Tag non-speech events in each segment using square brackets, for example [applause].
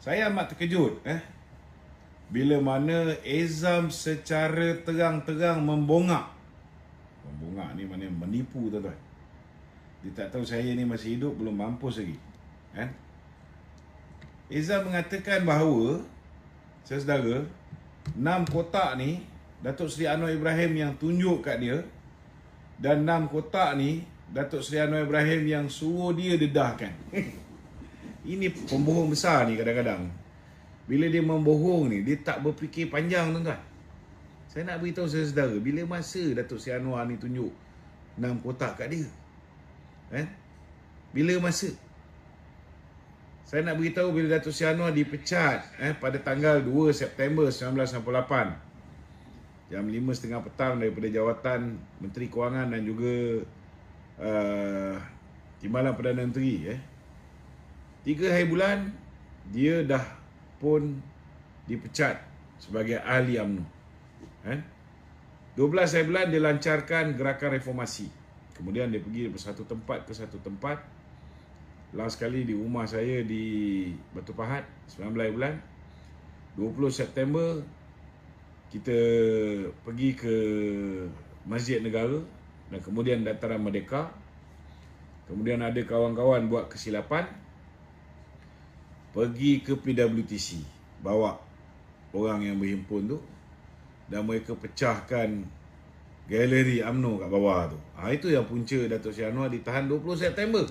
Saya amat terkejut eh. Bila mana Ezam secara terang-terang membongak. Membongak ni mana menipu tuan-tuan. Dia tak tahu saya ni masih hidup belum mampus lagi. Kan? Ezam mengatakan bahawa saudara enam kotak ni Datuk Seri Anwar Ibrahim yang tunjuk kat dia dan enam kotak ni Datuk Seri Anwar Ibrahim yang suruh dia dedahkan. [laughs] Ini pembohong besar ni kadang-kadang. Bila dia membohong ni, dia tak berfikir panjang tuan-tuan. Saya nak beritahu saudara, bila masa Datuk Seri Anwar ni tunjuk enam kotak kat dia? Eh? Bila masa? Saya nak beritahu bila Datuk Seri Anwar dipecat eh, pada tanggal 2 September 1998 jam 5.30 petang daripada jawatan Menteri Kewangan dan juga uh, Timbalan Perdana Menteri eh. Tiga hari bulan dia dah pun dipecat sebagai ahli UMNO. Eh? 12 hari bulan dia lancarkan gerakan reformasi. Kemudian dia pergi dari satu tempat ke satu tempat. Last kali di rumah saya di Batu Pahat 19 hari bulan. 20 September kita pergi ke Masjid Negara dan kemudian Dataran Merdeka. Kemudian ada kawan-kawan buat kesilapan pergi ke PWTC bawa orang yang berhimpun tu dan mereka pecahkan galeri UMNO kat bawah tu. Ha, itu yang punca Datuk Seri Anwar ditahan 20 September.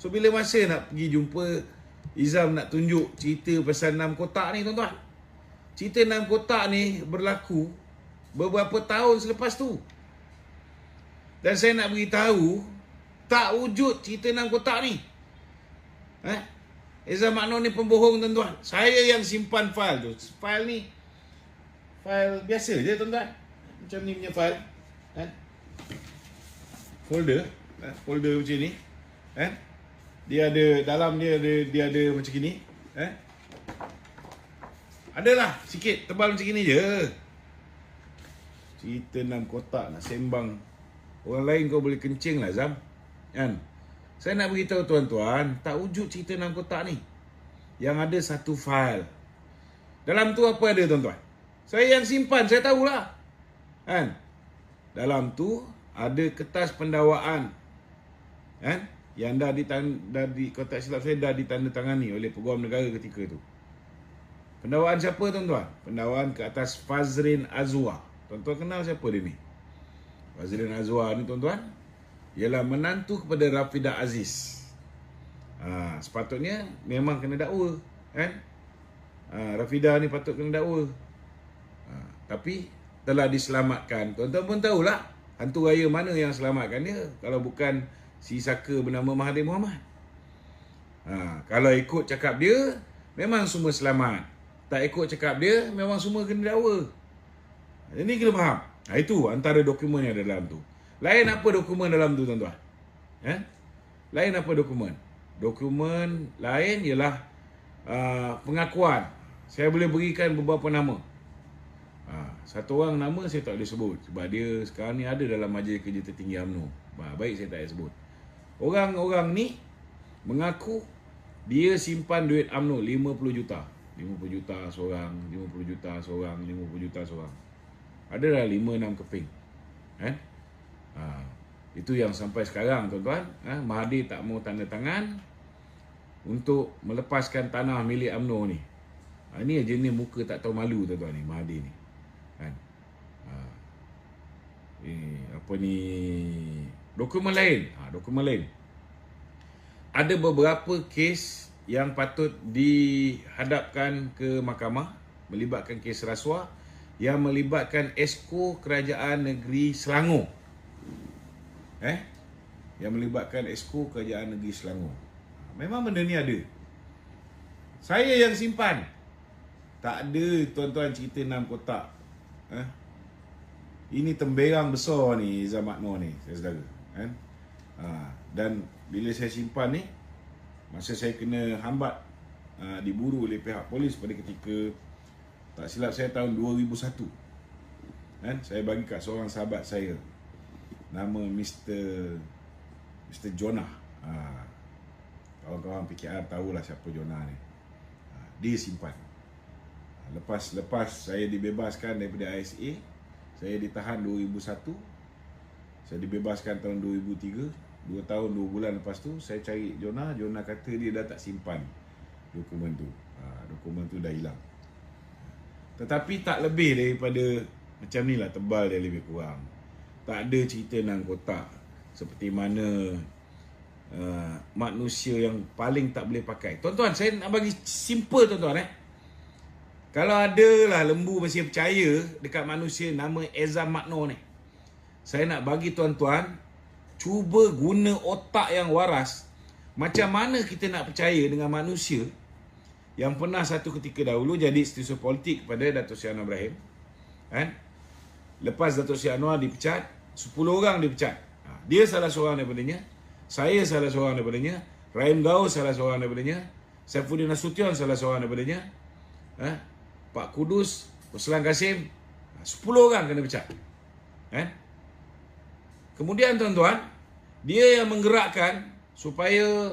So bila masa nak pergi jumpa Izam nak tunjuk cerita pasal 6 kotak ni tuan-tuan. Cerita enam kotak ni berlaku beberapa tahun selepas tu. Dan saya nak beritahu tak wujud cerita enam kotak ni. Eh? Eza Makno ni pembohong tuan-tuan. Saya yang simpan file tu. File ni file biasa je tuan-tuan. Macam ni punya file. Eh? Folder, eh? folder macam ni. Eh? Dia ada dalam dia ada dia ada macam gini, eh? Adalah sikit tebal macam ni je. Cerita enam kotak nak sembang. Orang lain kau boleh kencing lah Zam. Kan? Saya nak beritahu tuan-tuan, tak wujud cerita enam kotak ni. Yang ada satu file. Dalam tu apa ada tuan-tuan? Saya yang simpan, saya tahulah. Kan? Dalam tu ada kertas pendawaan. Kan? Yang dah ditanda, dah di, kalau tak silap saya dah ditandatangani oleh Peguam Negara ketika tu. Pendawaan siapa tuan-tuan? Pendawaan ke atas Fazrin Azwa. Tuan-tuan kenal siapa dia ni? Fazrin Azwa ni tuan-tuan ialah menantu kepada Rafidah Aziz. Ha, sepatutnya memang kena dakwa, kan? Ha, Rafidah ni patut kena dakwa. Ha, tapi telah diselamatkan. Tuan-tuan pun tahulah hantu raya mana yang selamatkan dia kalau bukan si saka bernama Mahathir Mohamad. Ha, kalau ikut cakap dia, memang semua selamat tak ikut cakap dia memang semua kena dakwa. Ini kena faham. Ha, itu antara dokumen yang ada dalam tu. Lain apa dokumen dalam tu tuan-tuan? Eh? Lain apa dokumen? Dokumen lain ialah uh, pengakuan. Saya boleh berikan beberapa nama. Ha, satu orang nama saya tak boleh sebut sebab dia sekarang ni ada dalam majlis kerja tertinggi UMNO. Ha, baik saya tak boleh sebut. Orang-orang ni mengaku dia simpan duit UMNO 50 juta. 50 juta seorang, 50 juta seorang, 50 juta seorang. Adalah 5 6 keping. Eh? Ha, itu yang sampai sekarang tuan-tuan, eh, Mahathir tak mau tanda tangan untuk melepaskan tanah milik UMNO ni. Ha, ini jenis muka tak tahu malu tuan-tuan ni Mahathir ni. Kan? Ha. Eh, apa ni dokumen lain? Ha, dokumen lain. Ada beberapa kes yang patut dihadapkan ke mahkamah melibatkan kes rasuah yang melibatkan esko kerajaan negeri Selangor. Eh? Yang melibatkan esko kerajaan negeri Selangor. Memang benda ni ada. Saya yang simpan. Tak ada tuan-tuan cerita enam kotak. Eh? Ini temberang besar ni Zaman Noor ni, saya saudara. Eh? Ha, dan bila saya simpan ni, masa saya kena hambat uh, diburu oleh pihak polis pada ketika tak silap saya tahun 2001 kan saya bagi kat seorang sahabat saya nama Mr Mr Jonah uh, kawan-kawan PKR tahulah siapa Jonah ni uh, dia simpan. Lepas lepas saya dibebaskan daripada ISA, saya ditahan 2001. Saya dibebaskan tahun 2003. Dua tahun, dua bulan lepas tu, saya cari Jonah. Jonah kata dia dah tak simpan dokumen tu. Ha, dokumen tu dah hilang. Tetapi tak lebih daripada macam ni lah tebal dia lebih kurang. Tak ada cerita nang kotak seperti mana uh, manusia yang paling tak boleh pakai. Tuan-tuan, saya nak bagi simple tuan-tuan eh. Kalau ada lah lembu masih percaya dekat manusia nama Ezam Makno ni. Saya nak bagi tuan-tuan cuba guna otak yang waras macam mana kita nak percaya dengan manusia yang pernah satu ketika dahulu jadi setiausaha politik kepada Datuk Seri Anwar Ibrahim kan lepas Datuk Seri Anwar dipecat 10 orang dipecat ha, dia salah seorang daripadanya saya salah seorang daripadanya Rahim Gau salah seorang daripadanya Saifuddin Nasution salah seorang daripadanya ha, Pak Kudus Ruslan Kasim. 10 ha, orang kena pecat. Kan Kemudian tuan-tuan, dia yang menggerakkan supaya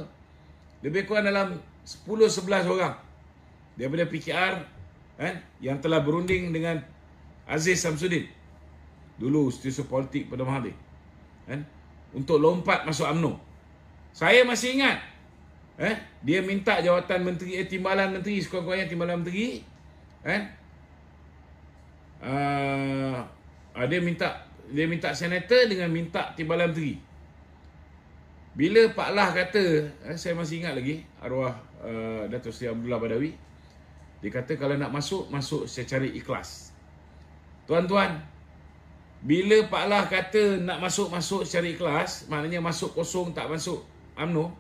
lebih kurang dalam 10-11 orang daripada PKR kan, yang telah berunding dengan Aziz Samsudin dulu setiausaha politik pada Mahathir kan, untuk lompat masuk UMNO. Saya masih ingat eh, dia minta jawatan menteri eh, timbalan menteri sekurang-kurangnya timbalan menteri kan, uh, dia minta dia minta senator dengan minta timbalan menteri. Bila Pak Lah kata, eh, saya masih ingat lagi arwah uh, Datuk Seri Abdullah Badawi, dia kata kalau nak masuk, masuk secara ikhlas. Tuan-tuan, bila Pak Lah kata nak masuk-masuk secara ikhlas, maknanya masuk kosong tak masuk UMNO,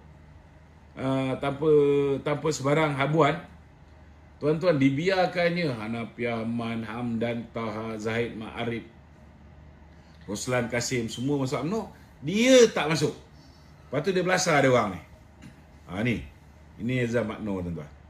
uh, tanpa tanpa sebarang habuan, tuan-tuan dibiarkannya Hanafiah Man, Hamdan, Taha, Zahid, Ma'arif, Roslan Kasim semua masuk UMNO dia tak masuk. Lepas tu dia belasah ada orang ni. Ha, ni. Ini Ezra Makno tuan-tuan